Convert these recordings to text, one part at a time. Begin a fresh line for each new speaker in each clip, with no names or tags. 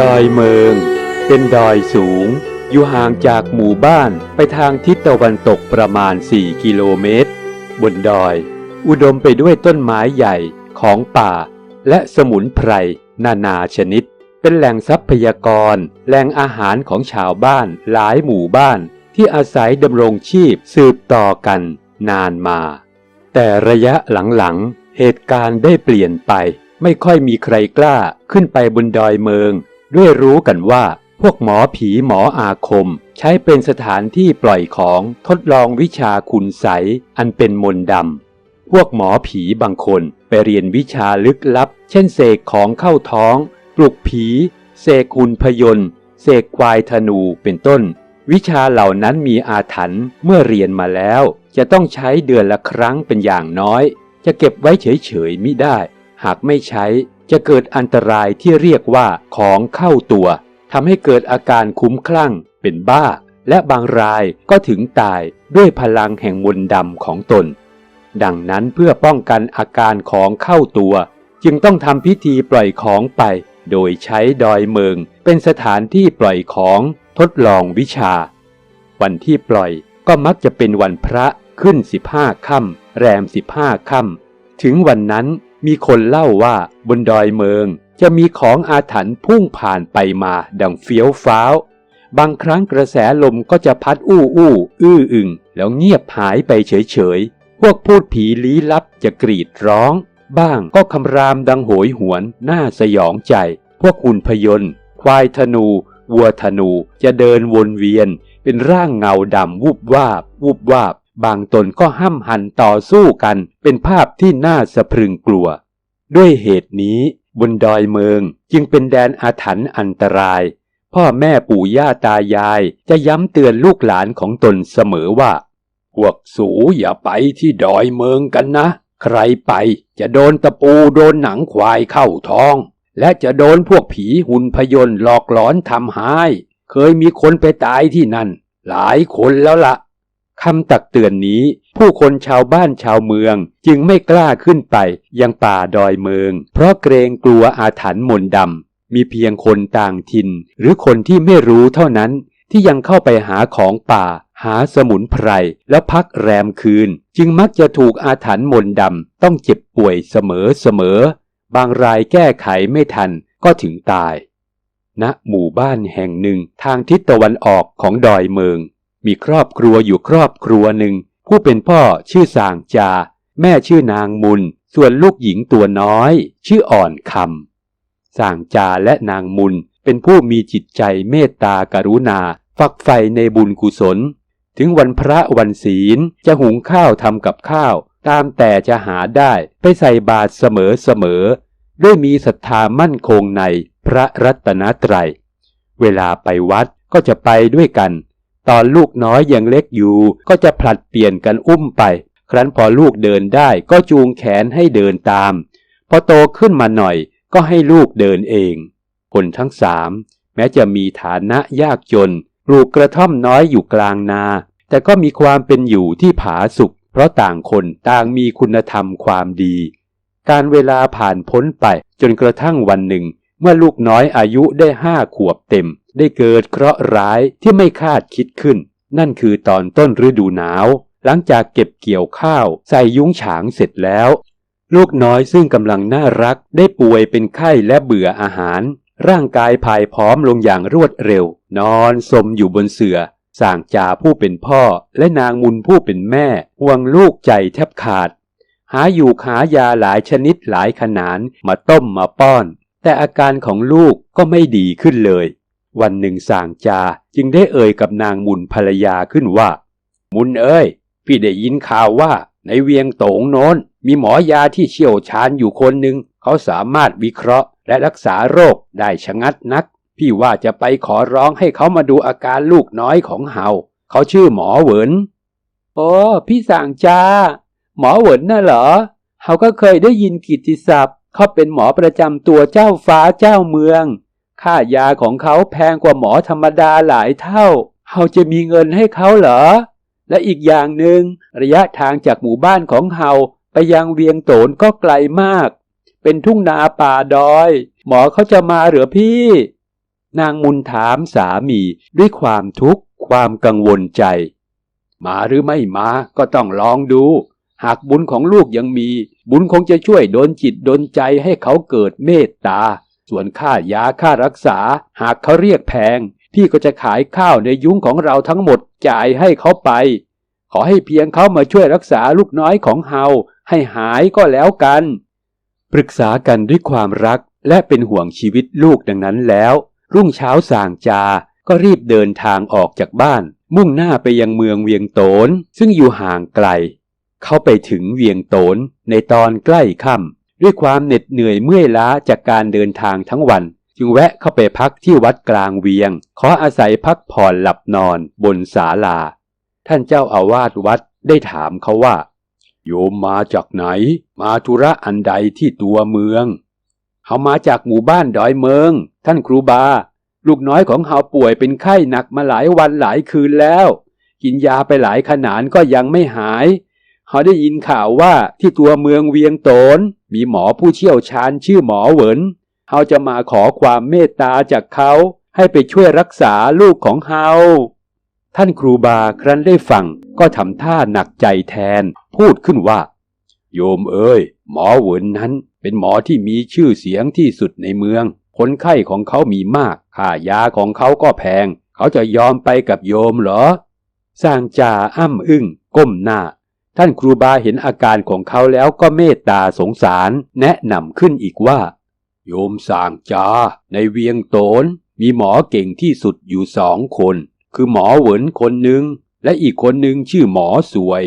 ดอยเมือง เป็นดอยสูง อยู่ห่างจากหมู่บ้านไปทางทิศตะวันตกประมาณ 4 กิโลเมตร บนดอย อุดมไปด้วยต้นไม้ใหญ่ของป่า และสมุนไพร นานาชนิด เป็นแหล่งทรัพยากร แหล่งอาหารของชาวบ้านหลายหมู่บ้าน ที่อาศัยดำรงชีพสืบต่อกัน นานมา แต่ระยะหลังๆเหตุการณ์ได้เปลี่ยนไปไม่ค่อยมีใครกล้าขึ้นไปบนดอยเมือง ด้วยรู้กันว่าพวกหมอผีหมออาคม ใช้เป็นสถานที่ปล่อยของทดลองวิชาคุณใสยอันเป็นมนต์ดำ พวกหมอผีบางคนไปเรียนวิชาลึกลับ เช่นเสกของเข้าท้อง ปลุกผี เสกหุ่นพยนต์เสกควายธนูเป็นต้น วิชาเหล่านั้นมีอาถรรพ์เมื่อเรียนมาแล้ว จะต้องใช้เดือนละครั้งเป็นอย่างน้อย จะเก็บไว้เฉยๆมิได้ หากไม่ใช้ จะเกิดอันตรายที่เรียกว่าของเข้าตัวทำให้เกิดอาการคุ้มคลั่ง เป็นบ้า และบางรายก็ถึงตายด้วยพลังแห่งมนต์ดำของตน ดังนั้นเพื่อป้องกันอาการของเข้าตัว จึงต้องทำพิธีปล่อยของไป โดยใช้ดอยเมือง เป็นสถานที่ปล่อยของทดลองวิชา วันที่ปล่อยก็มักจะเป็นวันพระขึ้นสิบห้าค่ำแรมสิบห้าค่ำถึงวันนั้น มีคนเล่าว่าบนดอยเมืองจะมีของอาถรรพ์พุ่งผ่านไปมาดังเฟี้ยวฟ้าว บางครั้งกระแสลมก็จะพัดอู้อู้อื้ออึงแล้วเงียบหายไปเฉยๆพวกพูดผีลี้ลับจะกรีดร้อง บ้างก็คำรามดังโหยหวนน่าสยองใจ พวกหุ่นพยนต์ควายธนู วัวธนูจะเดินวนเวียน เป็นร่างเงาดำวูบวาบวูบวาบ บางตนก็ห้ำหันต่อสู้กันเป็นภาพที่น่าสะพรึงกลัว ด้วยเหตุนี้บนดอยเมืองจึงเป็นแดนอาถรรพ์อันตราย พ่อแม่ปู่ย่าตายายจะย้ำเตือนลูกหลานของตนเสมอว่า พวกสูอย่าไปที่ดอยเมืองกันนะ ใครไปจะโดนตะปูโดนหนังควายเข้าท้อง และจะโดนพวกผีหุ่นพยนต์หลอกหลอนทำหาย เคยมีคนไปตายที่นั่น หลายคนแล้วละ่ะ คำตักเตือนนี้ ผู้คนชาวบ้านชาวเมืองจึงไม่กล้าขึ้นไปยังป่าดอยเมือง เพราะเกรงกลัวอาถรรพ์มนต์ดำมีเพียงคนต่างถิ่น หรือคนที่ไม่รู้เท่านั้นที่ยังเข้าไปหาของป่า หาสมุนไพรแล้วพักแรมคืน จึงมักจะถูกอาถรรพ์มนต์ดำต้องเจ็บป่วยเสมอเสมอบางรายแก้ไขไม่ทันก็ถึงตายณหมู่บ้านแห่งหนึ่งทางทิศตะวันออกของดอยเมือง มีครอบครัวอยู่ครอบครัวหนึ่ง ผู้เป็นพ่อชื่อสางจา แม่ชื่อนางมุนส่วนลูกหญิงตัวน้อย ชื่ออ่อนคำสางจาและนางมุนเป็นผู้มีจิตใจเมตตากรุณา ฝักใฝ่ในบุญกุศล ถึงวันพระวันศีลจะหุงข้าวทำกับข้าว ตามแต่จะหาได้ไปใส่บาตรเสมอเสมอ ด้วยมีศรัทธามั่นคงในพระรัตนตรัย เวลาไปวัดก็จะไปด้วยกัน ตอนลูกน้อยยังเล็กอยู่ ก็จะผลัดเปลี่ยนกันอุ้มไป ครั้นพอลูกเดินได้ก็จูงแขนให้เดินตาม พอโตขึ้นมาหน่อยก็ให้ลูกเดินเอง คนทั้งสามแม้จะมีฐานะยากจน ปลูกกระท่อมน้อยอยู่กลางนา แต่ก็มีความเป็นอยู่ที่ผาสุกเพราะต่างคนต่างมีคุณธรรมความดี การเวลาผ่านพ้นไปจนกระทั่งวันหนึ่ง เมื่อลูกน้อยอายุได้ห้าขวบเต็ม ได้เกิดเคราะห์ร้ายที่ไม่คาดคิดขึ้น นั่นคือตอนต้นฤดูหนาว หลังจากเก็บเกี่ยวข้าวใส่ยุ้งฉางเสร็จแล้ว ลูกน้อยซึ่งกำลังน่ารักได้ป่วยเป็นไข้และเบื่ออาหาร ร่างกายผายพร้อมลงอย่างรวดเร็ว นอนสมอยู่บนเสื่อสางจ่าผู้เป็นพ่อและนางมุนผู้เป็นแม่ห่วงลูกใจแทบขาด หาอยู่หายาหลายชนิดหลายขนานมาต้มมาป้อน แต่อาการของลูกก็ไม่ดีขึ้นเลย วันหนึ่งสางจาจึงได้เอ่ยกับนางมุนภรรยาขึ้นว่า มุนเอ้ย พี่ได้ยินข่าวว่าในเวียงโตงโน้น มีหมอยาที่เชี่ยวชาญอยู่คนหนึ่ง เขาสามารถวิเคราะห์ และรักษาโรคได้ชะงัดนัก พี่ว่าจะไปขอร้องให้เขามาดูอาการลูกน้อยของเฮาเขาชื่อหมอเหวินโอ้พี่สั่งจาหมอเหวินน่ะเหรอเขาก็เคยได้ยินกิตติศัพท์เขาเป็นหมอประจำตัวเจ้าฟ้าเจ้าเมือง ค่ายาของเขาแพงกว่าหมอธรรมดาหลายเท่า เขาจะมีเงินให้เขาเหรอ และอีกอย่างหนึ่งระยะทางจากหมู่บ้านของเฮาไปยังเวียงโตนก็ไกลมาก เป็นทุ่งนาป่าดอย หมอเขาจะมาเหรือพี่ นางมุนถามสามีด้วยความทุกข์ความกังวลใจ มาหรือไม่มาก็ต้องลองดู หากบุญของลูกยังมี บุญคงจะช่วยดลจิตดลใจให้เขาเกิดเมตตา ส่วนค่ายาค่ารักษา หากเขาเรียกแพง พี่ก็จะขายข้าวในยุ้งของเราทั้งหมดจ่ายให้เขาไป ขอให้เพียงเขามาช่วยรักษาลูกน้อยของเฮาให้หายก็แล้วกัน ปรึกษากันด้วยความรักและเป็นห่วงชีวิตลูกดังนั้นแล้ว รุ่งเช้าสางจา ก็รีบเดินทางออกจากบ้าน มุ่งหน้าไปยังเมืองเวียงโตน ซึ่งอยู่ห่างไกล เขาไปถึงเวียงโตนในตอนใกล้ค่ำ ด้วยความเหน็ดเหนื่อยเมื่อยล้าจากการเดินทางทั้งวัน จึงแวะเข้าไปพักที่วัดกลางเวียง ขออาศัยพักผ่อนหลับนอนบนศาลา ท่านเจ้าอาวาสวัดได้ถามเขาว่า โยมมาจากไหน มาธุระอันใดที่ตัวเมืองเฮามาจากหมู่บ้านดอยเมือง ท่านครูบา ลูกน้อยของเฮาป่วยเป็นไข้หนักมาหลายวันหลายคืนแล้ว กินยาไปหลายขนานก็ยังไม่หายเฮาได้ยินข่าวว่าที่ตัวเมืองเวียงโตน มีหมอผู้เชี่ยวชาญชื่อหมอเหวินเฮาจะมาขอความเมตตาจากเขาให้ไปช่วยรักษาลูกของเฮา ท่านครูบาครั้นได้ฟังก็ทำท่าหนักใจแทน พูดขึ้นว่า โยมเอ้ย หมอเหวินนั้นเป็นหมอที่มีชื่อเสียงที่สุดในเมือง คนไข้ของเขามีมาก ค่ายาของเขาก็แพง เขาจะยอมไปกับโยมเหรอ สร้างจ่าอ้ำอึ้งก้มหน้า ท่านครูบาเห็นอาการของเขาแล้วก็เมตตาสงสารแนะนำขึ้นอีกว่า โยมสางจา ในเวียงโตน มีหมอเก่งที่สุดอยู่สองคน คือหมอเหวินคนหนึ่ง และอีกคนหนึ่งชื่อหมอสวย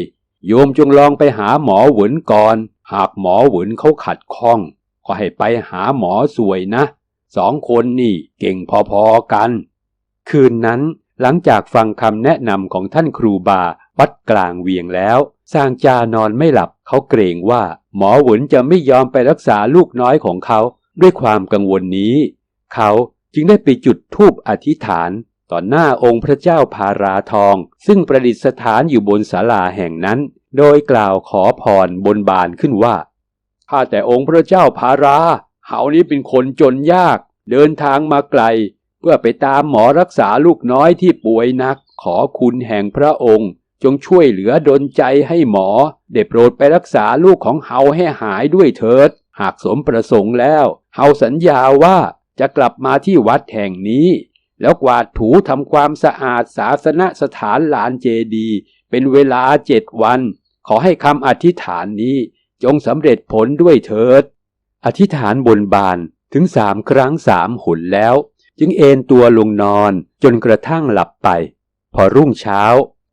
โยมจงลองไปหาหมอเหวินก่อน หากหมอเหวินเขาขัดข้อง ก็ให้ไปหาหมอสวยนะ สองคนนี่เก่งพอๆกัน คืนนั้นหลังจากฟังคำแนะนำของท่านครูบาวัดกลางเวียงแล้ว สร้างจานอนไม่หลับเขาเกรงว่า หมอหวุนจะไม่ยอมไปรักษาลูกน้อยของเขา ด้วยความกังวลนี้ เขาจึงได้ไปจุดธูปอธิษฐาน ต่อหน้าองค์พระเจ้าพาราทอง ซึ่งประดิษฐานอยู่บนศาลาแห่งนั้น โดยกล่าวขอพรบนบานขึ้นว่าข้าแต่องค์พระเจ้าพาราเฮานี้เป็นคนจนยาก เดินทางมาไกล เพื่อไปตามหมอรักษาลูกน้อยที่ป่วยหนัก ขอคุณแห่งพระองค์ จงช่วยเหลือดลใจให้หมอ ได้โปรดไปรักษาลูกของเฮาให้หายด้วยเถิด หากสมประสงค์แล้ว เฮาสัญญาว่าจะกลับมาที่วัดแห่งนี้ แล้วกวาดถูทำความสะอาดศาสนสถานลานเจดี เป็นเวลาเจ็ดวัน ขอให้คำอธิษฐานนี้จงสำเร็จผลด้วยเถิด อธิษฐานบนบานถึงสามครั้งสามหนแล้ว จึงเอนตัวลงนอนจนกระทั่งหลับไป พอรุ่งเช้า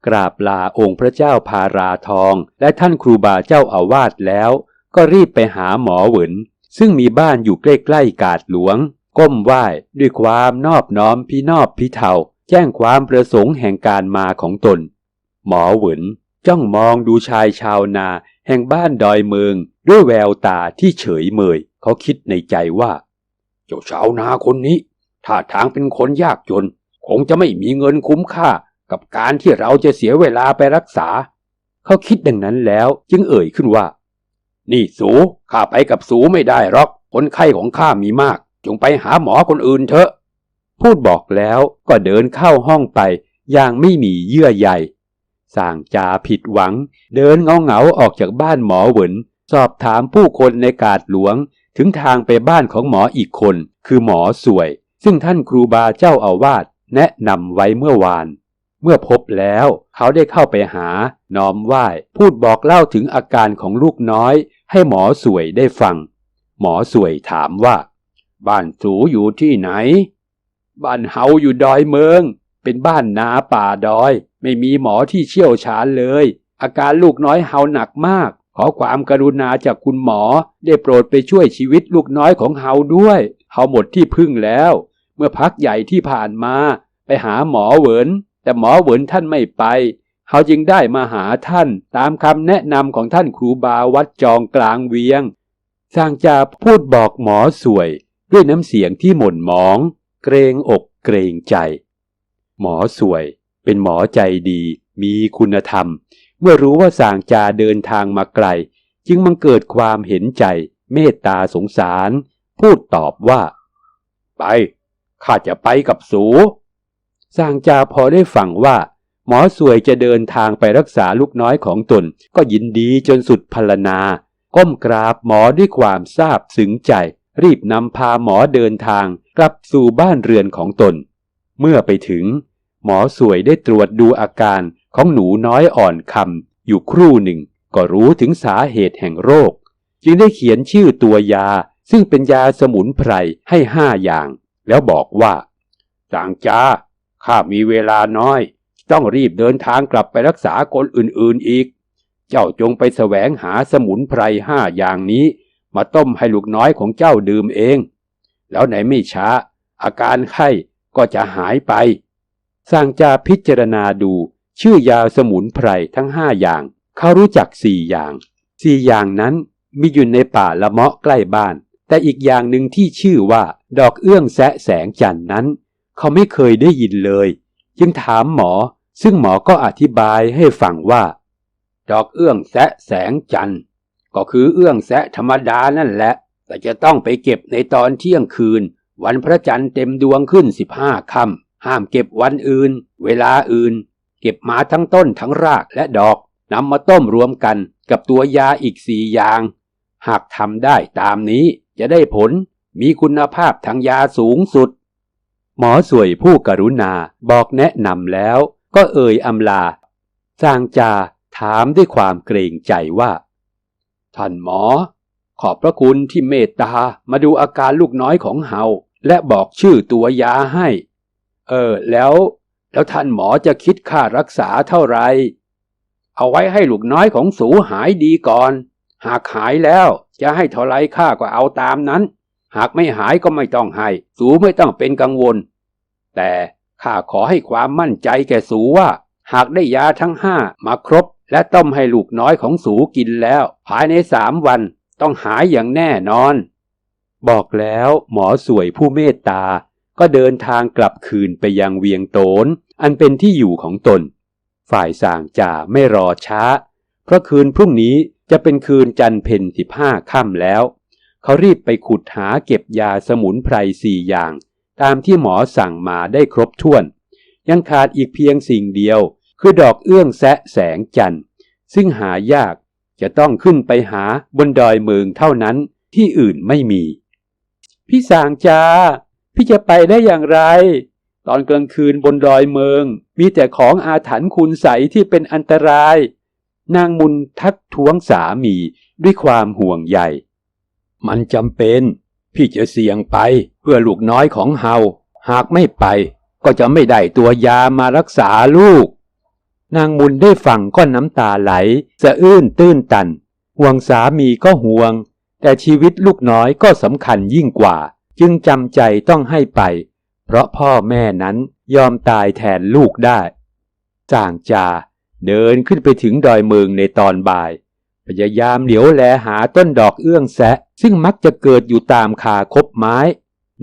กราบลาองค์พระเจ้าพาราทอง และท่านครูบาเจ้าอาวาสแล้ว ก็รีบไปหาหมอเหวินซึ่งมีบ้านอยู่ใกล้ๆกาดหลวง ก้มไหว้ด้วยความนอบน้อมพี่นอบพี่เทาแจ้งความประสงค์แห่งการมาของตน หมอหวินจ้องมองดูชายชาวนาแห่งบ้านดอยเมือง ด้วยแววตาที่เฉยเมย เขาคิดในใจว่า เจ้าชาวนาคนนี้ท่าทางเป็นคนยากจน คงจะไม่มีเงินคุ้มค่า กับการที่เราจะเสียเวลาไปรักษา เขาคิดดังนั้นแล้วจึงเอ่ยขึ้นว่า นี่สูข้าไปกับสูไม่ได้หรอกคนไข้ของข้ามีมาก จงไปหาหมอคนอื่นเถอะ พูดบอกแล้วก็เดินเข้าห้องไปอย่างไม่มีเยื่อใยสร้างจาผิดหวัง เดินเงาเงาออกจากบ้านหมอเหวินสอบถามผู้คนในกาดหลวง ถึงทางไปบ้านของหมออีกคน คือหมอสวย ซึ่งท่านครูบาเจ้าอาวาสแนะนำไว้เมื่อวาน เมื่อพบแล้ว เขาได้เข้าไปหา น้อมไหว้ พูดบอกเล่าถึงอาการของลูกน้อย ให้หมอสวยได้ฟัง หมอสวยถามว่า บ้านสูอยู่ที่ไหน บ้านเฮาอยู่ดอยเมือง เป็นบ้านนาป่าดอย ไม่มีหมอที่เชี่ยวชาญเลย อาการลูกน้อยเฮาหนักมาก ขอความกรุณาจากคุณหมอ ได้โปรดไปช่วยชีวิตลูกน้อยของเฮาด้วย เฮาหมดที่พึ่งแล้ว เมื่อพักใหญ่ที่ผ่านมา ไปหาหมอเหวิน แต่หมอเหวินท่านไม่ไปเฮาจึงได้มาหาท่านตามคำแนะนำของท่านครูบาวัดจองกลางเวียงสร้างจาพูดบอกหมอสวย ด้วยน้ำเสียงที่หม่นหมอง เกรงอกเกรงใจ หมอสวย เป็นหมอใจดี มีคุณธรรม เมื่อรู้ว่าสางจาเดินทางมาไกล จึงมังเกิดความเห็นใจ เมตตาสงสาร พูดตอบว่า ไป ข้าจะไปกับสู สร้างจาพอได้ฟังว่า หมอสวยจะเดินทางไปรักษาลูกน้อยของตน ก็ยินดีจนสุดพรรณนา ก้มกราบหมอด้วยความซาบซึ้งใจ รีบนำพาหมอเดินทางกลับสู่บ้านเรือนของตน เมื่อไปถึง หมอสวยได้ตรวจดูอาการของหนูน้อยอ่อนคำอยู่ครู่หนึ่ง ก็รู้ถึงสาเหตุแห่งโรค จึงได้เขียนชื่อตัวยาซึ่งเป็นยาสมุนไพรให้ห้าอย่าง แล้วบอกว่าจางจ้า ข้ามีเวลาน้อย ต้องรีบเดินทางกลับไปรักษาคนอื่นๆอีก เจ้าจงไปแสวงหาสมุนไพรห้าอย่างนี้ มาต้มให้ลูกน้อยของเจ้าดื่มเอง แล้วในไม่ช้า อาการไข้ก็จะหายไปสร้างจาพิจารณาดู ชื่อยาสมุนไพรทั้งห้าอย่าง เขารู้จักสี่อย่างสี่อย่างนั้นมีอยู่ในป่าละเมาะใกล้บ้าน แต่อีกอย่างหนึ่งที่ชื่อว่า ดอกเอื้องแสะแสงจันทร์นั้น เขาไม่เคยได้ยินเลย จึงถามหมอ ซึ่งหมอก็อธิบายให้ฟังว่า ดอกเอื้องแสะแสงจันทร์ ก็คือเอื้องแสะธรรมดานั่นแหละแต่จะต้องไปเก็บในตอนเที่ยงคืน วันพระจันทร์เต็มดวงขึ้นสิบห้าค่ำห้ามเก็บวันอื่น เวลาอื่น เก็บมาทั้งต้นทั้งรากและดอกนำมาต้มรวมกันกับตัวยาอีกสี่อย่าง หากทำได้ตามนี้จะได้ผลมีคุณภาพทางยาสูงสุด หมอสวยผู้กรุณาบอกแนะนำแล้ว ก็เอ่ยอำลาจางจาถามด้วยความเกรงใจว่า ท่านหมอ ขอบพระคุณที่เมตตามาดูอาการลูกน้อยของเฮาและบอกชื่อตัวยาให้ เออ แล้ว แล้วท่านหมอจะคิดค่ารักษาเท่าไหร่เอาไว้ให้ลูกน้อยของสูหายดีก่อน หากหายแล้วจะให้เท่าไรค่าก็เอาตามนั้น หากไม่หายก็ไม่ต้องให้ สูไม่ต้องเป็นกังวล แต่ข้าขอให้ความมั่นใจแก่สูว่า หากได้ยาทั้งห้ามาครบ และต้มให้ลูกน้อยของสูกินแล้ว ภายในสามวันต้องหายอย่างแน่นอน บอกแล้วหมอสวยผู้เมตตา ก็เดินทางกลับคืนไปยังเวียงโตน อันเป็นที่อยู่ของตน ฝ่ายสางจ่าไม่รอช้า เพราะคืนพรุ่งนี้จะเป็นคืนจันเพ็ญสิบห้าค่ำแล้ว เขารีบไปขุดหาเก็บยาสมุนไพรสี่อย่าง ตามที่หมอสั่งมาได้ครบถ้วน ยังขาดอีกเพียงสิ่งเดียว คือดอกเอื้องแสะแสงจันทร์ ซึ่งหายากจะต้องขึ้นไปหาบนดอยเมืองเท่านั้นที่อื่นไม่มี พี่สางจาพี่จะไปได้อย่างไร ตอนกลางคืนบนดอยเมือง มีแต่ของอาถรรพ์คุณใสที่เป็นอันตราย นางมุนทักท้วงสามีด้วยความห่วงใยมันจำเป็น พี่จะเสี่ยงไป เพื่อลูกน้อยของเฮาหากไม่ไป ก็จะไม่ได้ตัวยามารักษาลูก นางมุนได้ฟังก็น้ำตาไหลสะอื้นตื้นตัน ห่วงสามีก็ห่วง แต่ชีวิตลูกน้อยก็สำคัญยิ่งกว่า จึงจำใจต้องให้ไป เพราะพ่อแม่นั้นยอมตายแทนลูกได้จางจาเดินขึ้นไปถึงดอยเมืองในตอนบ่าย พยายามเหลียวแลหาต้นดอกเอื้องแสะซึ่งมักจะเกิดอยู่ตามคาคบไม้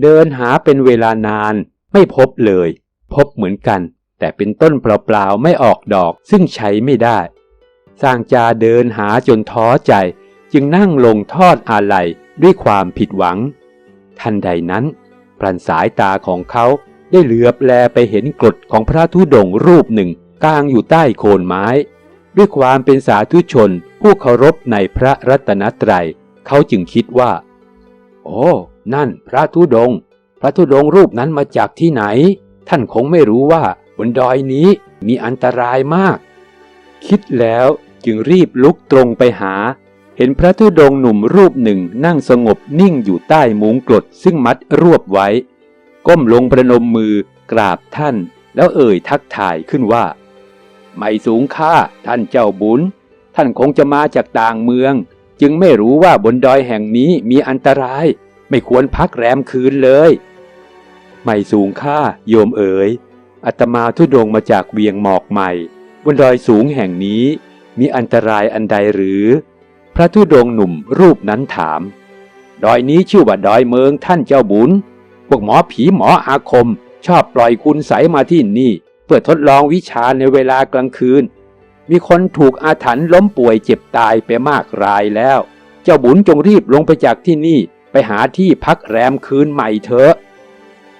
เดินหาเป็นเวลานาน ไม่พบเลย พบเหมือนกัน แต่เป็นต้นเปล่าๆไม่ออกดอกซึ่งใช้ไม่ได้สร้างจาเดินหาจนท้อใจ จึงนั่งลงทอดอาลัยด้วยความผิดหวัง ทันใดนั้นพลันสายตาของเขาได้เหลือบแลไปเห็นกรดของพระธุดงรูปหนึ่งกลางอยู่ใต้โคนไม้ ด้วยความเป็นสาธุชนผู้เคารพในพระรัตนตรัย เขาจึงคิดว่า โอ้ นั่นพระธุดงค์พระธุดงค์รูปนั้นมาจากที่ไหน ท่านคงไม่รู้ว่าบนดอยนี้มีอันตรายมาก คิดแล้วจึงรีบลุกตรงไปหา เห็นพระธุดงค์หนุ่มรูปหนึ่งนั่งสงบนิ่งอยู่ใต้มุงกรดซึ่งมัดรวบไว้ ก้มลงประนมมือกราบท่าน แล้วเอ่ยทักทายขึ้นว่า ไม่สูงค่าท่านเจ้าบุญ ท่านคงจะมาจากต่างเมือง จึงไม่รู้ว่าบนดอยแห่งนี้มีอันตราย ไม่ควรพักแรมคืนเลย ไม่สูงค่าโยมเอ๋ยอาตมาทุดงมาจากเวียงหมอกใหม่ บนดอยสูงแห่งนี้ มีอันตรายอันใดหรือ พระธุดงหนุ่มรูปนั้นถาม ดอยนี้ชื่อว่าดอยเมืองท่านเจ้าบุญพวกหมอผีหมออาคม ชอบปล่อยคุณใสมาที่นี่ เพื่อทดลองวิชาในเวลากลางคืน มีคนถูกอาถรรพ์ล้มป่วยเจ็บตายไปมากรายแล้ว เจ้าบุญจงรีบลงไปจากที่นี่ ไปหาที่พักแรมคืนใหม่เถอะ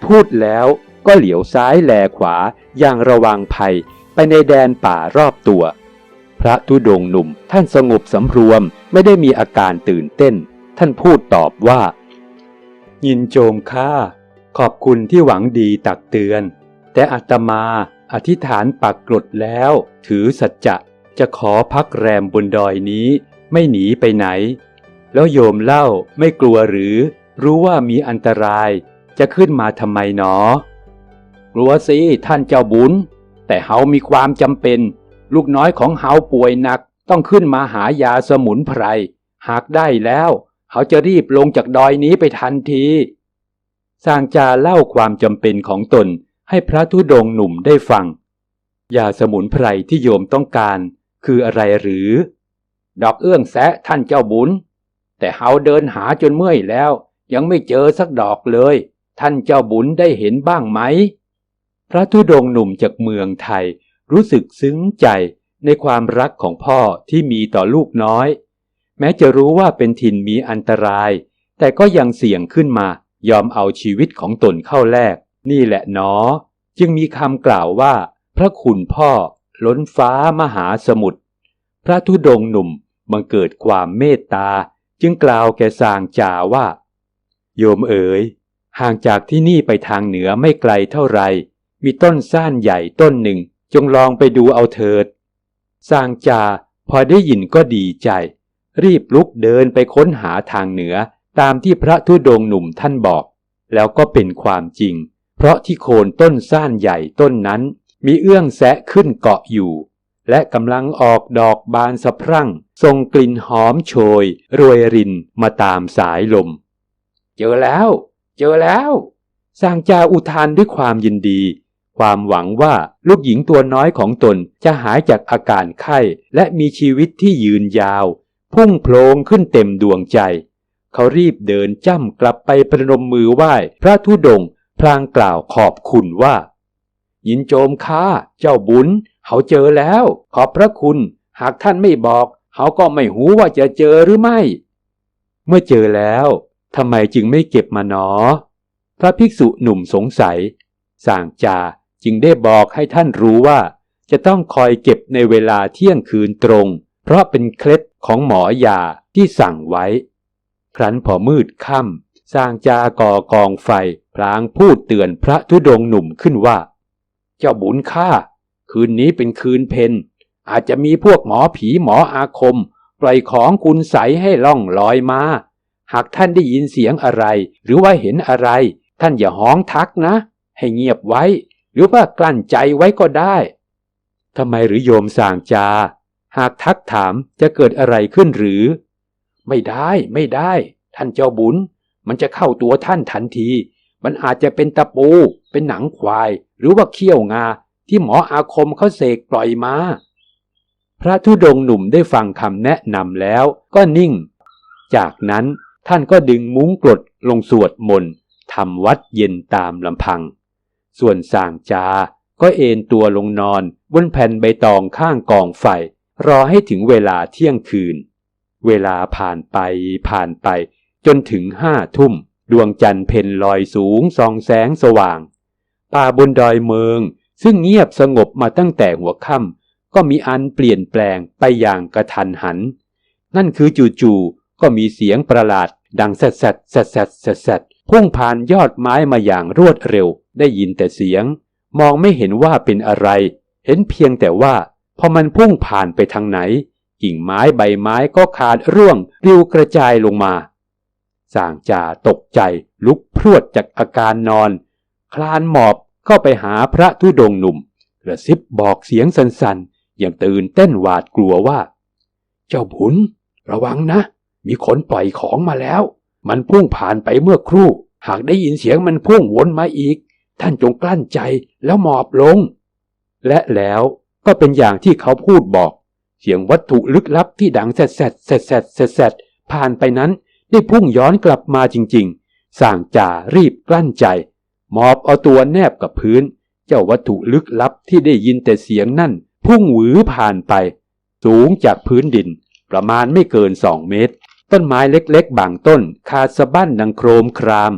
พูดแล้วก็เหลียวซ้ายแลขวาอย่างระวังภัยไปในแดนป่ารอบตัว พระธุดงหนุ่มท่านสงบสำรวมไม่ได้มีอาการตื่นเต้น ท่านพูดตอบว่า ยินโจมข้าขอบคุณที่หวังดีตักเตือน แต่อาตมาอธิษฐานปักกรดแล้ว ถือสัจจะจะขอพักแรมบนดอยนี้ ไม่หนีไปไหน แล้วโยมเล่าไม่กลัวหรือ รู้ว่ามีอันตราย จะขึ้นมาทำไมหนอ
กลัวสิท่านเจ้าบุญ แต่เฮามีความจำเป็น ลูกน้อยของเฮาป่วยหนัก ต้องขึ้นมาหายาสมุนไพร หากได้แล้วเขาจะรีบลงจากดอยนี้ไปทันที
สร้างจาเล่าความจำเป็นของตนให้พระธุดงค์หนุ่มได้ฟัง ยาสมุนไพรที่โยมต้องการ คืออะไรหรือ
ดอกเอื้องแซะท่านเจ้าบุญ แต่เฮาเดินหาจนเมื่อยแล้ว ยังไม่เจอสักดอกเลย ท่านเจ้าบุญได้เห็นบ้างไหม
พระธุดงค์หนุ่มจากเมืองไทย รู้สึกซึ้งใจในความรักของพ่อที่มีต่อลูกน้อย แม้จะรู้ว่าเป็นถิ่นมีอันตราย แต่ก็ยังเสี่ยงขึ้นมายอมเอาชีวิตของตนเข้าแลกนี่แหละเนาะจึงมีคำกล่าวว่า พระคุณพ่อล้นฟ้ามหาสมุทรพระธุดงค์หนุ่มบังเกิดความเมตตา จึงกล่าวแก่สางจ่าว่า โยมเอ๋ยห่างจากที่นี่ไปทางเหนือไม่ไกลเท่าไร มีต้นซ่านใหญ่ต้นหนึ่ง จงลองไปดูเอาเถิดสางจาพอได้ยินก็ดีใจ รีบลุกเดินไปค้นหาทางเหนือตามที่พระธุดงค์หนุ่มท่านบอก แล้วก็เป็นความจริง เพราะที่โคนต้นซ่านใหญ่ต้นนั้น มีเอื้องแสะขึ้นเกาะอยู่ และกำลังออกดอกบานสะพรั่ง ส่งกลิ่นหอมโชยรวยรินมาตามสายลม
เจอแล้ว เจอแล้ว
สร้างจาอุทานด้วยความยินดี ความหวังว่าลูกหญิงตัวน้อยของตนจะหายจากอาการไข้ และมีชีวิตที่ยืนยาว พุ่งโพลงขึ้นเต็มดวงใจ เขารีบเดินจ้ำกลับไปประนมมือไหว้พระธุดงค์พลางกล่าวขอบคุณว่า
ยินโจมข้าเจ้าบุญเขาเจอแล้ว ขอบพระคุณ หากท่านไม่บอก เขาก็ไม่หูว่าจะเจอหรือไม่
เมื่อเจอแล้วทำไมจึงไม่เก็บมาหนอ พระภิกษุหนุ่มสงสัยสางจาจึงได้บอกให้ท่านรู้ว่า จะต้องคอยเก็บในเวลาเที่ยงคืนตรง เพราะเป็นเคล็ดของหมอยาที่สั่งไว้ ครั้นพอมืดค่ำสร้างจาก่อกองไฟพลางพูดเตือนพระธุดงค์หนุ่มขึ้นว่า
เจ้าบุญข้าคืนนี้เป็นคืนเพน อาจจะมีพวกหมอผีหมออาคม ปล่อยของคุณใสให้ล่องลอยมา หากท่านได้ยินเสียงอะไร หรือว่าเห็นอะไร ท่านอย่าห้องทักนะ ให้เงียบไว้ หรือว่ากลั้นใจไว้ก็ได้
ทำไมหรือโยมสางจา หากทักถามจะเกิดอะไรขึ้นหรือ
ไม่ได้ไม่ได้ ท่านเจ้าบุญ มันจะเข้าตัวท่านทันที มันอาจจะเป็นตะปู เป็นหนังควาย หรือว่าเขี้ยวงาที่หมออาคมเขาเสกปล่อยมา
พระธุดงค์หนุ่มได้ฟังคำแนะนำแล้วก็นิ่ง จากนั้นท่านก็ดึงมุ้งกรดลงสวดมนต์ทำวัดเย็นตามลำพัง ส่วนสางจาก็เอนตัวลงนอนบนแผ่นใบตองข้างกองไฟ รอให้ถึงเวลาเที่ยงคืน เวลาผ่านไปผ่านไป จนถึงห้าทุ่ม ดวงจันทร์เพ่นลอยสูงส่องแสงสว่าง ป่าบนดอยเมือง ซึ่งเงียบสงบมาตั้งแต่หัวค่ำ ก็มีอันเปลี่ยนแปลงไปอย่างกระทันหัน นั่นคือจู่ๆก็มีเสียงประหลาด ดังแซดแซดแซดแซดแซดพุ่งผ่านยอดไม้มาอย่างรวดเร็ว ได้ยินแต่เสียง มองไม่เห็นว่าเป็นอะไร เห็นเพียงแต่ว่า พอมันพุ่งผ่านไปทางไหน กิ่งไม้ใบไม้ก็ขาดร่วงริวกระจายลงมาสางจ่าตกใจลุกพรวดจากอาการนอน คลานหมอบเข้าไปหาพระธุดงหนุ่มกระซิบบอกเสียงสันๆอ ย่างตื่นเต้นหวาดกลัวว่า
เจ้าบุญ ระวังนะ มีคนปล่อยของมาแล้ว มันพุ่งผ่านไปเมื่อครู่ หากได้ยินเสียงมันพุ่งวนมาอีก ท่านจงกลั้นใจแล้วหมอบลง
และแล้วก็เป็นอย่างที่เขาพูดบอก เสียงวัตถุลึกลับที่ดังแซดแซดแซดแซดแซดแซดผ่านไปนั้นได้พุ่งย้อนกลับมาจริงๆสร้างจ่ารีบกลั้นใจหมอบเอาตัวแนบกับพื้น เจ้าวัตถุลึกลับที่ได้ยินแต่เสียงนั่น พุ่งหวือผ่านไป สูงจากพื้นดิน ประมาณไม่เกินสองเมตร ต้นไม้เล็กๆ บางต้นขาดสะบั้นดังโครมคราม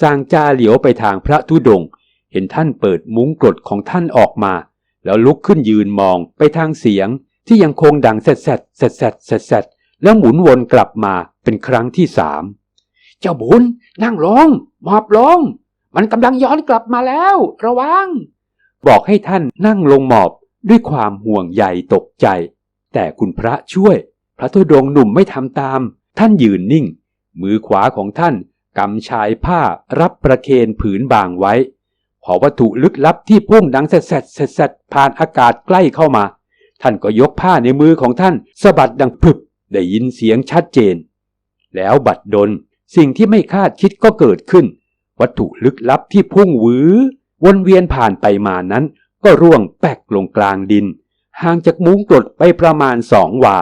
สร้างจาเหลียวไปทางพระธุดง เห็นท่านเปิดมุ้งกรดของท่านออกมา แล้วลุกขึ้นยืนมองไปทางเสียงที่ยังคงดังแซดแซดแซดแซดแซดแซดแล้วหมุนวนกลับมาเป็นครั้งที่สาม เจ้าบุญนั่งลงหมอบลง มันกำลังย้อนกลับมาแล้ว ระวัง บอกให้ท่านนั่งลงหมอบ ด้วยความห่วงใยตกใจ แต่คุณพระช่วย พระธุดงหนุ่มไม่ทำตาม ท่านยืนนิ่ง มือขวาของท่านกำชายผ้ารับประเคนผืนบางไว้ พอวัตถุลึกลับที่พุ่งดังแซดแซดแซดแซดผ่านอากาศใกล้เข้ามา ท่านก็ยกผ้าในมือของท่านสะบัดดังพึบได้ยินเสียงชัดเจน แล้วบัดดลสิ่งที่ไม่คาดคิดก็เกิดขึ้น วัตถุลึกลับที่พุ่งหวือวนเวียนผ่านไปมานั้น ก็ร่วงแป๊กลงกลางดิน ห่างจากมุ้งกรดไปประมาณสองวา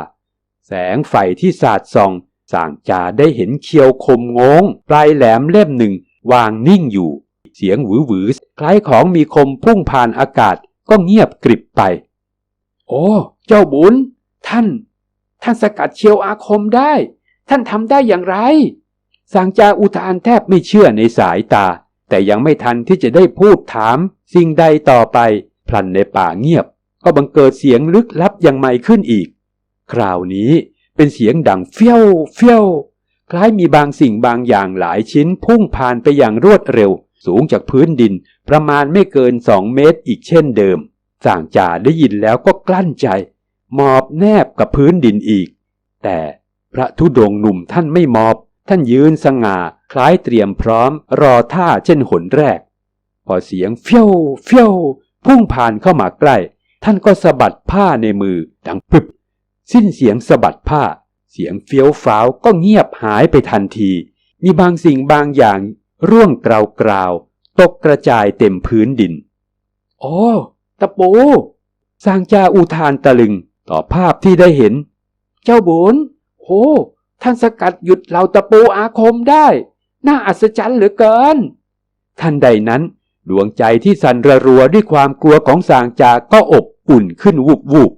แสงไฟที่สาดส่องสางจาได้เห็นเคียวคมงง ปลายแหลมเล่มหนึ่งวางนิ่งอยู่ เสียงหวือหวือคล้ายของมีคมพุ่งผ่านอากาศก็เงียบกริบไป โอ้ เจ้าบุญ ท่าน ท่านสกัดเชียวอาคมได้ ท่านทำได้อย่างไร สางจาอุทานแทบไม่เชื่อในสายตา แต่ยังไม่ทันที่จะได้พูดถาม สิ่งใดต่อไป พลันในป่าเงียบ ก็บังเกิดเสียงลึกลับอย่างใหม่ขึ้นอีก คราวนี้เป็นเสียงดังเฟี้ยวเฟี้ยวคล้ายมีบางสิ่งบางอย่างหลายชิ้นพุ่งผ่านไปอย่างรวดเร็ว สูงจากพื้นดินประมาณไม่เกินสองเมตรอีกเช่นเดิมสางจ่าได้ยินแล้วก็กลั้นใจ หมอบแนบกับพื้นดินอีก แต่พระธุดงค์หนุ่มท่านไม่หมอบ ท่านยืนสง่าคล้ายเตรียมพร้อมรอท่าเช่นหนแรก พอเสียงเฟี้ยวเฟี้ยว พุ่งผ่านเข้ามาใกล้ ท่านก็สะบัดผ้าในมือดังปึบสิ้นเสียงสะบัดผ้า เสียงเฟี้ยวฟ้าวก็เงียบหายไปทันที มีบางสิ่งบางอย่างร่วงกราวกราวตกกระจายเต็มพื้นดินโอ้ตะปูสร้างจาอุทานตะลึงต่อภาพที่ได้เห็น เจ้าบุญโหท่านสกัดหยุดเหล่าตะปูอาคมได้ น่าอัศจรรย์เหลือเกิน ทันใดนั้น ดวงใจที่สั่นระรัวด้วยความกลัวของสางจาก็อบอุ่นขึ้นวูบวูบ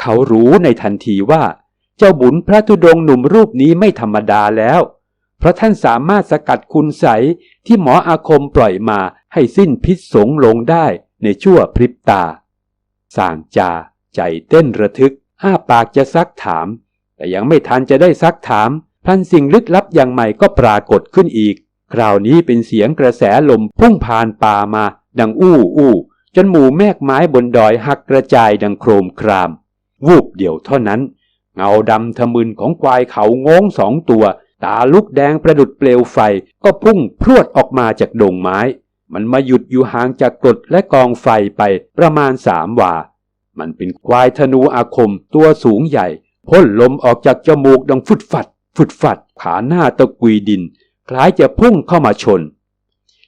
เขารู้ในทันทีว่า เจ้าบุญพระธุดงหนุ่มรูปนี้ไม่ธรรมดาแล้ว เพราะท่านสามารถสกัดคุณใสที่หมออาคมปล่อยมาให้สิ้นพิษสงลงได้ในชั่วพริบตาสางจา ใจเต้นระทึก อ้าปากจะซักถาม แต่ยังไม่ทันจะได้ซักถามพลันสิ่งลึกลับอย่างใหม่ก็ปรากฏขึ้นอีก คราวนี้เป็นเสียงกระแสลมพุ่งผ่านป่ามา ดังอู้อู้จนหมู่แมกไม้บนดอยหักกระจายดังโครมคราม วูบเดียวเท่านั้น เงาดำทะมึนของควายเขางงสองตัว ตาลุกแดงประดุดเปลวไฟก็พุ่งพรวดออกมาจากดงไม้ มันมาหยุดอยู่ห่างจากกรดและกองไฟไปประมาณสามวา มันเป็นควายธนูอาคมตัวสูงใหญ่พ่นลมออกจากจมูกดังฟุดฟัด ฟุดฟัด ขาหน้าตะกุยดิน คล้ายจะพุ่งเข้ามาชน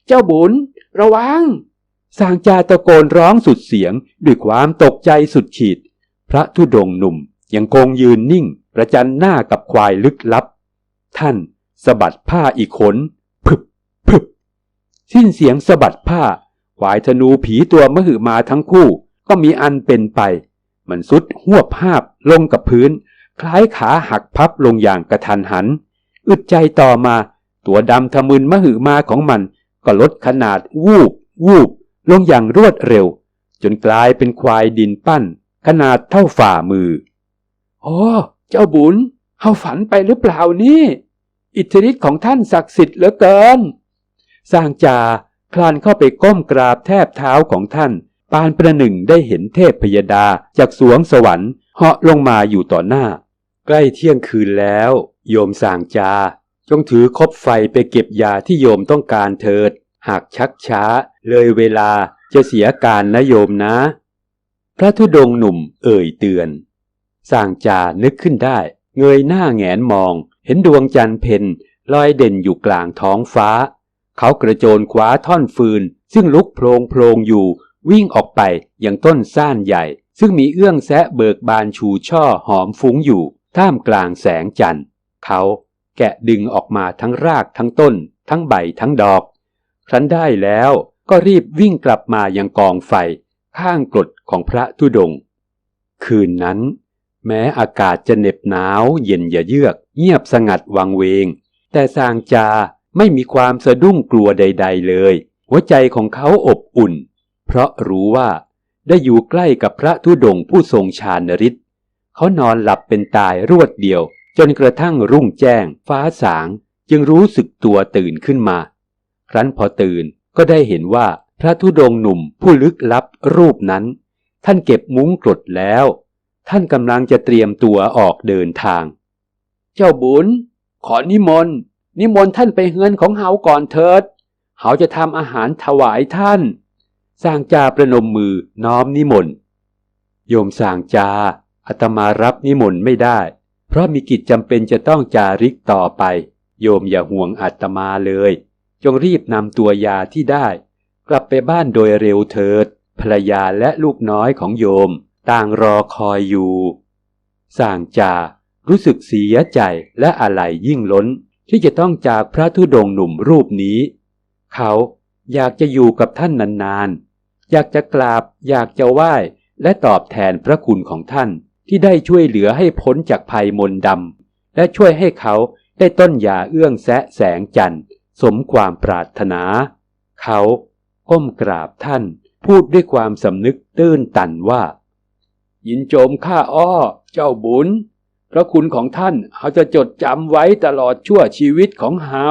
เจ้าบุญ ระวัง สางจาตะโกนร้องสุดเสียงด้วยความตกใจสุดขีด พระธุดงหนุ่มยังคงยืนนิ่ง ประจันหน้ากับควายลึกลับ ท่านสะบัดผ้าอีกขนพึบพึบสิ้นเสียงสะบัดผ้าควายธนูผีตัวมหึมาทั้งคู่ ก็มีอันเป็นไป มันสุดหัวภาพลงกับพื้น คล้ายขาหักพับลงอย่างกระทันหัน อึดใจต่อมา ตัวดำทะมึนมหึมาของมัน ก็ลดขนาดวูบ วูบ ลงอย่างรวดเร็ว จนกลายเป็นควายดินปั้น ขนาดเท่าฝ่ามือโอ้เจ้าบุญเฮาฝันไปหรือเปล่านี่ อิทธิฤทธิ์ของท่านศักดิ์สิทธิ์เหลือเกิน สร้างจาคลานเข้าไปก้มกราบแทบเท้าของท่าน ปานประหนึ่งได้เห็นเทพพยดาจากสวงสวรรค์เหาะลงมาอยู่ต่อหน้า ใกล้เที่ยงคืนแล้ว โยมสางจา จงถือคบไฟไปเก็บยาที่โยมต้องการเถิด หากชักช้า เลยเวลาจะเสียการนะโยมนะ พระธุดงค์หนุ่มเอ่ยเตือนสร้างจานึกขึ้นได้ เงยหน้าแงนมอง เห็นดวงจันทร์เพ็ญลอยเด่นอยู่กลางท้องฟ้า เขากระโจนคว้าท่อนฟืน ซึ่งลุกโพลงโพลงอยู่ วิ่งออกไปยังต้นซ่านใหญ่ ซึ่งมีเอื้องแซะเบิกบานชูช่อหอมฟุ้งอยู่ ท่ามกลางแสงจันทร์ เขา แกะดึงออกมาทั้งรากทั้งต้น ทั้งใบทั้งดอก ครั้นได้แล้วก็รีบวิ่งกลับมายังกองไฟ ข้างกรดของพระธุดง คืนนั้น แม้อากาศจะเหน็บหนาวเย็นอย่าเยือก เงียบสงัดวังเวง แต่สางจา
ไม่มีความสะดุ้งกลัวใด ๆ เลย หัวใจของเขาอบอุ่น เพราะรู้ว่าได้อยู่ใกล้กับพระธุดงผู้ทรงฌานฤทธิ์เขานอนหลับเป็นตายรวดเดียว จนกระทั่งรุ่งแจ้ง ฟ้าสาง จึงรู้สึกตัวตื่นขึ้นมา ครั้นพอตื่นก็ได้เห็นว่าพระธุดงหนุ่มผู้ลึกลับรูปนั้น ท่านเก็บมุ้งกรดแล้ว ท่านกำลังจะเตรียมตัวออกเดินทาง เจ้าบุญ ขอนิมนต์ นิมนต์ท่านไปเฮือนของเฮาก่อนเถิด เฮาจะทำอาหารถวายท่าน สร้างจาประนมมือน้อมนิมนต์ โยมสร้างจาอาตมารับนิมนต์ไม่ได้ เพราะมีกิจจำเป็นจะต้องจาริกต่อไป โยมอย่าห่วงอาตมาเลย จงรีบนำตัวยาที่ได้ กลับไปบ้านโดยเร็วเถิด ภรรยาและลูกน้อยของโยม ต่างรอคอยอยู่สร้างจารู้สึกเสียใจและอะไรยิ่งล้นที่จะต้องจากพระธุดงค์หนุ่มรูปนี้ เขาอยากจะอยู่กับท่านนานๆ อยากจะกราบ อยากจะไหว้ และตอบแทนพระคุณของท่าน ที่ได้ช่วยเหลือให้พ้นจากภัยมนต์ดำและช่วยให้เขาได้ต้นยาเอื้องแสะแสงจันทร์สมความปรารถนา เขาก้มกราบท่านพูดด้วยความสำนึกตื้นตันว่า ยินโจมข้าอ้อ เจ้าบุญ พระคุณของท่านเขาจะจดจำไว้ตลอดชั่วชีวิตของเฮา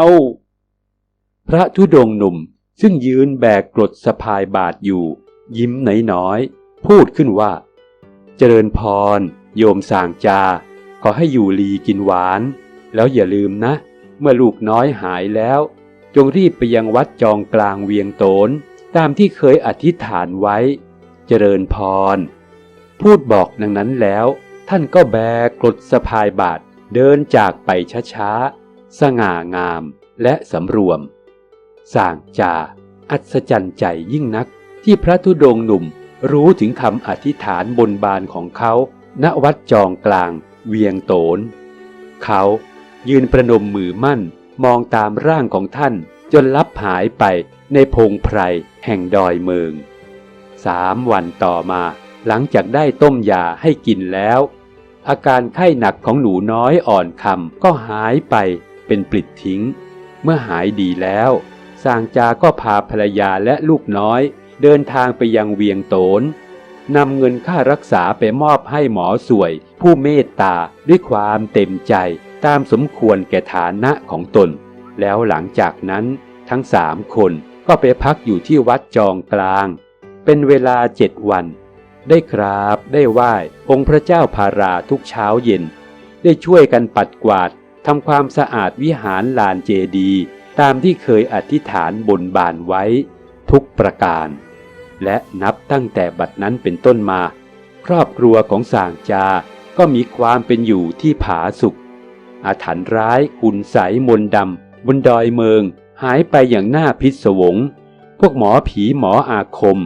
พระธุดงค์หนุ่มซึ่งยืนแบกกรดสะพายบาทอยู่ ยิ้มน้อยๆพูดขึ้นว่า เจริญพร โยมสางจา ขอให้อยู่ลีกินหวาน แล้วอย่าลืมนะ เมื่อลูกน้อยหายแล้ว จงรีบไปยังวัดจองกลางเวียงโตน ตามที่เคยอธิษฐานไว้ เจริญพร พูดบอกดังนั้นแล้ว ท่านก็แบกกรดสะพายบาทเดินจากไปช้าๆ สง่างามและสำรวม สางจา อัศจรรย์ใจยิ่งนักที่พระธุดงหนุ่ม รู้ถึงคำอธิษฐานบนบานของเขาณวัดจองกลาง เวียงโตน เขายืนประนมมือมั่นมองตามร่างของท่านจนลับหายไปในพงไพรแห่งดอยเมืองสามวันต่อมาหลังจากได้ต้มยาให้กินแล้ว อาการไข้หนักของหนูน้อยอ่อนคำก็หายไปเป็นปลิดทิ้ง เมื่อหายดีแล้ว สางจาก็พาภรรยาและลูกน้อย เดินทางไปยังเวียงโตนนำเงินค่ารักษาไปมอบให้หมอสวย ผู้เมตตาด้วยความเต็มใจตามสมควรแก่ฐานะของตน แล้วหลังจากนั้นทั้งสามคนก็ไปพักอยู่ที่วัดจองกลาง เป็นเวลาเจ็ดวัน ได้กราบได้ไหว้องค์พระเจ้าพาราทุกเช้าเย็น ได้ช่วยกันปัดกวาดทำความสะอาดวิหารลานเจดี ตามที่เคยอธิษฐานบนบานไว้ ทุกประการ และนับตั้งแต่บัดนั้นเป็นต้นมา ครอบครัวของสางจาก็มีความเป็นอยู่ที่ผาสุกอาถรรพ์ร้ายคุณใสมนดำบนดอยเมือง หายไปอย่างน่าพิศวง พวกหมอผีหมออาคม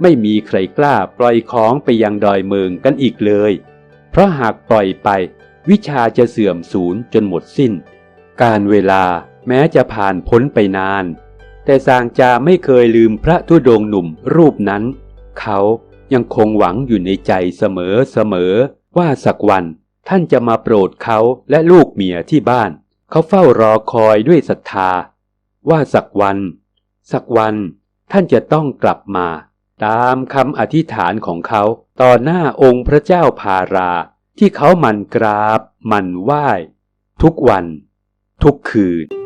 ไม่มีใครกล้าปล่อยของไปยังดอยเมืองกันอีกเลย เพราะหากปล่อยไป วิชาจะเสื่อมสูญจนหมดสิ้น การเวลาแม้จะผ่านพ้นไปนาน แต่สางจาไม่เคยลืมพระธุดงหนุ่มรูปนั้น เขายังคงหวังอยู่ในใจเสมอเสมอว่าสักวันท่านจะมาโปรดเขาและลูกเมียที่บ้าน เขาเฝ้ารอคอยด้วยศรัทธา ว่าสักวัน สักวันท่านจะต้องกลับมา ตามคำอธิษฐานของเขาต่อหน้าองค์พระเจ้าพารา ที่เขาหมันกราบหมันไหว้ ทุกวัน ทุกคืน